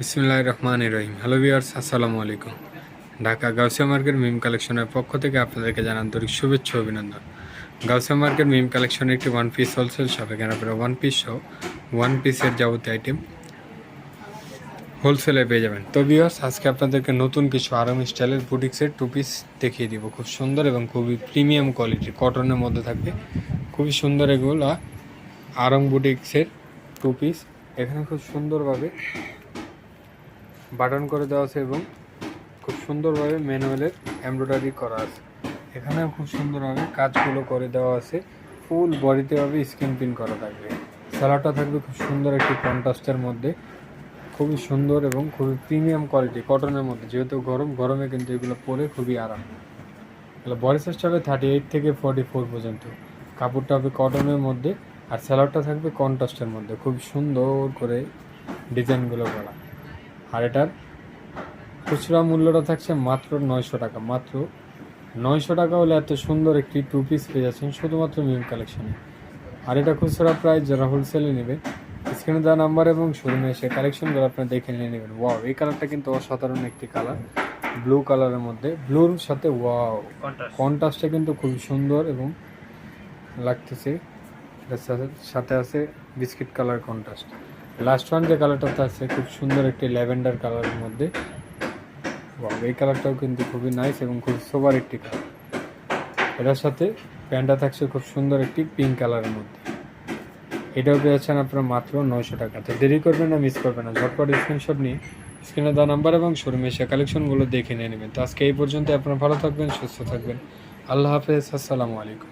বিসমুল্লাহ রহমান রহিম। Hello viewers, আসসালামু আলাইকুম। ঢাকা গাউসিয়া মার্কেট মিম কালেকশনের পক্ষ থেকে আপনাদেরকে জানান আন্তরিক শুভেচ্ছা অভিনন্দন। গাউসিয়া মার্কেট মিম কালেকশনের একটি ওয়ান পিস হোলসেল শপ এখানে আপনারা ওয়ান পিস সহ ওয়ান পিসের যাবতীয় আইটেম হোলসেলে পেয়ে যাবেন। তো ভিউয়ার্স, আজকে আপনাদেরকে নতুন কিছু আরাম স্টাইলের বুটিক্সের টু পিস দেখিয়ে দিব। খুব সুন্দর এবং খুবই প্রিমিয়াম কোয়ালিটির কটনের মধ্যে থাকবে। খুবই সুন্দর এগুলো আরং বুটিক্সের টু পিস এখানে খুব সুন্দরভাবে বাটন করে দেওয়া আছে এবং খুব সুন্দরভাবে ম্যানুয়ালের এমব্রয়ডারি করা আছে। এখানেও খুব সুন্দরভাবে কাজগুলো করে দেওয়া আছে। ফুল বডিতে ভাবে স্ক্রিন প্রিন্ট করা থাকবে। সালাডটা থাকবে খুব সুন্দর একটি কন্ট্রাস্টের মধ্যে। খুবই সুন্দর এবং খুবই প্রিমিয়াম কোয়ালিটি কটনের মধ্যে। যেহেতু গরম, গরমে কিন্তু এগুলো পরে খুবই আরাম। এগুলো বডি সাইজটা হবে থার্টি এইট থেকে ফর্টি ফোর পর্যন্ত। কাপড়টা হবে কটনের মধ্যে আর স্যালাডটা থাকবে কন্ট্রাস্টের মধ্যে। খুব সুন্দর করে ডিজাইনগুলো করা। আর এটার। খুচরা মূল্যটা থাকছে মাত্র নয়শো টাকা মাত্র নয়শো টাকা হলে এত সুন্দর একটি টু পিস পেয়ে যাচ্ছেন শুধুমাত্র মিম কালেকশনে আর এটা খুচরা প্রাইস যারা হোলসেলে নেবে স্ক্রিনে দেওয়া নাম্বার এবং শোরুমে এসে কালেকশনগুলো আপনারা দেখে নিয়ে নেবেন। ওয়াও এই কালারটা কিন্তু অসাধারণ একটি কালার ব্লু কালারের মধ্যে। ব্লুর সাথে ওয়াও কন্ট্রাস্টটা কিন্তু খুবই সুন্দর এবং লাগতেছে। সাথে আছে biscuit colour contrast last one যে কালারটাতে আছে, খুব সুন্দর একটি ল্যাভেন্ডার কালারের মধ্যে। এই কালারটাও কিন্তু খুবই নাইস এবং খুব সোবার একটি কালার এটার সাথে প্যান্টটা থাকছে খুব সুন্দর একটি পিঙ্ক কালারের মধ্যে। এটাও পেয়েছেন আপনারা মাত্র নয়শো টাকা। তো দেরি করবেন না মিস করবেন না। ঝটপট স্ক্রিনশট নিয়ে স্ক্রিনে দেওয়া নাম্বার এবং শোরুমে এসে কালেকশনগুলো দেখে নিয়ে নেবেন। তো আজকে এই পর্যন্ত আপনারা ভালো থাকবেন, সুস্থ থাকবেন। আল্লাহ হাফেজ, আসসালামু আলাইকুম।